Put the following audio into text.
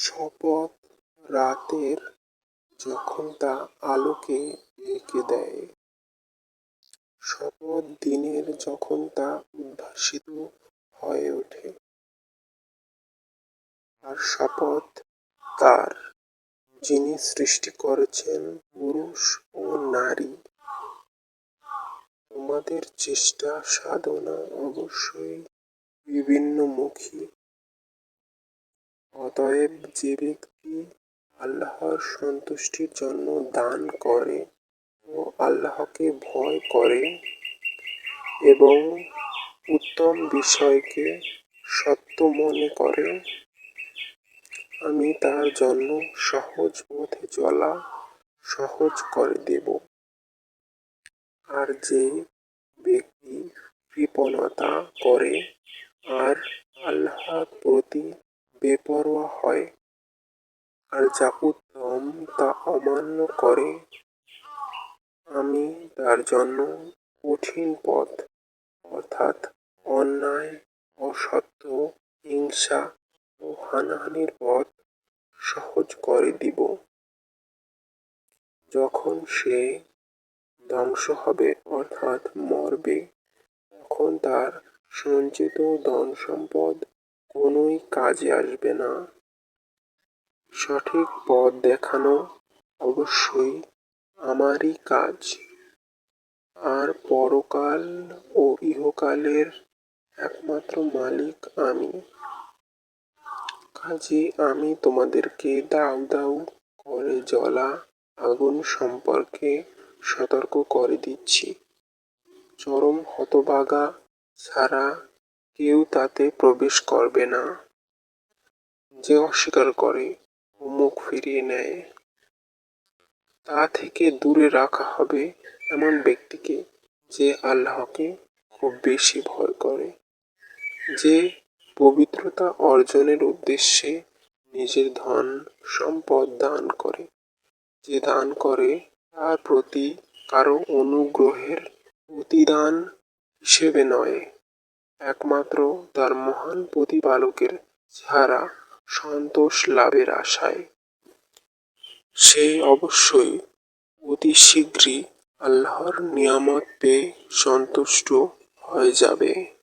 শপথ রাতের যখন তা আলোকে ঢেকে দেয়। শপথ দিনের যখন তা উদ্ভাসিত হয়ে ওঠে। আর শপথ তার, যিনি সৃষ্টি করেছেন পুরুষ ও নারী। তোমাদের চেষ্টা সাধনা অবশ্যই বিভিন্নমুখী অতএব যে ব্যক্তি আল্লাহর সন্তুষ্টির জন্য দান করে ও আল্লাহকে ভয় করে এবং উত্তম বিষয়কে সত্য মনে করে, আমি তার জন্য সহজ পথে চলা সহজ করে দেব। আর যে ব্যক্তি কৃপণতা করে, আর আল্লাহর প্রতি বেপরোয়া হয়। আর যা উত্তম তা অমান্য করে। আমি তার জন্য কঠিন পথ, অর্থাৎ অন্যায়, অসত্য, হিংসা ও হানাহানির পথ সহজ করে দিব। যখন সে ধ্বংস হবে, অর্থাৎ মরবে, তখন তার সঞ্চিত ধন সম্পদ কোনোই কাজে আসবে না। সঠিক পথ দেখানো অবশ্যই আমারই কাজ। আর পরকাল ও ইহকালের একমাত্র মালিক আমি। কাজে আমি তোমাদেরকে দাউ দাউ করে জ্বলা আগুন সম্পর্কে সতর্ক করে দিচ্ছি। চরম হতবাগা ছাড়া কেউ তাতে প্রবেশ করবে না। যে অস্বীকার করে, ও মুখ ফিরিয়ে নেয়। তা থেকে দূরে রাখা হবে এমন ব্যক্তিকে যে আল্লাহকে খুব বেশি ভয় করে। যে পবিত্রতা অর্জনের উদ্দেশ্যে নিজের ধন, সম্পদ দান করে। যে দান করে, তার প্রতি কারও অনুগ্রহের প্রতিদান হিসেবে নয়। একমাত্র তার মহান প্রতিপালকের চেহারা সন্তোষ লাভের আশায়। সে অবশ্যই অতি শীঘ্রই আল্লাহর নিয়ামত পেয়ে সন্তুষ্ট হয়ে যাবে।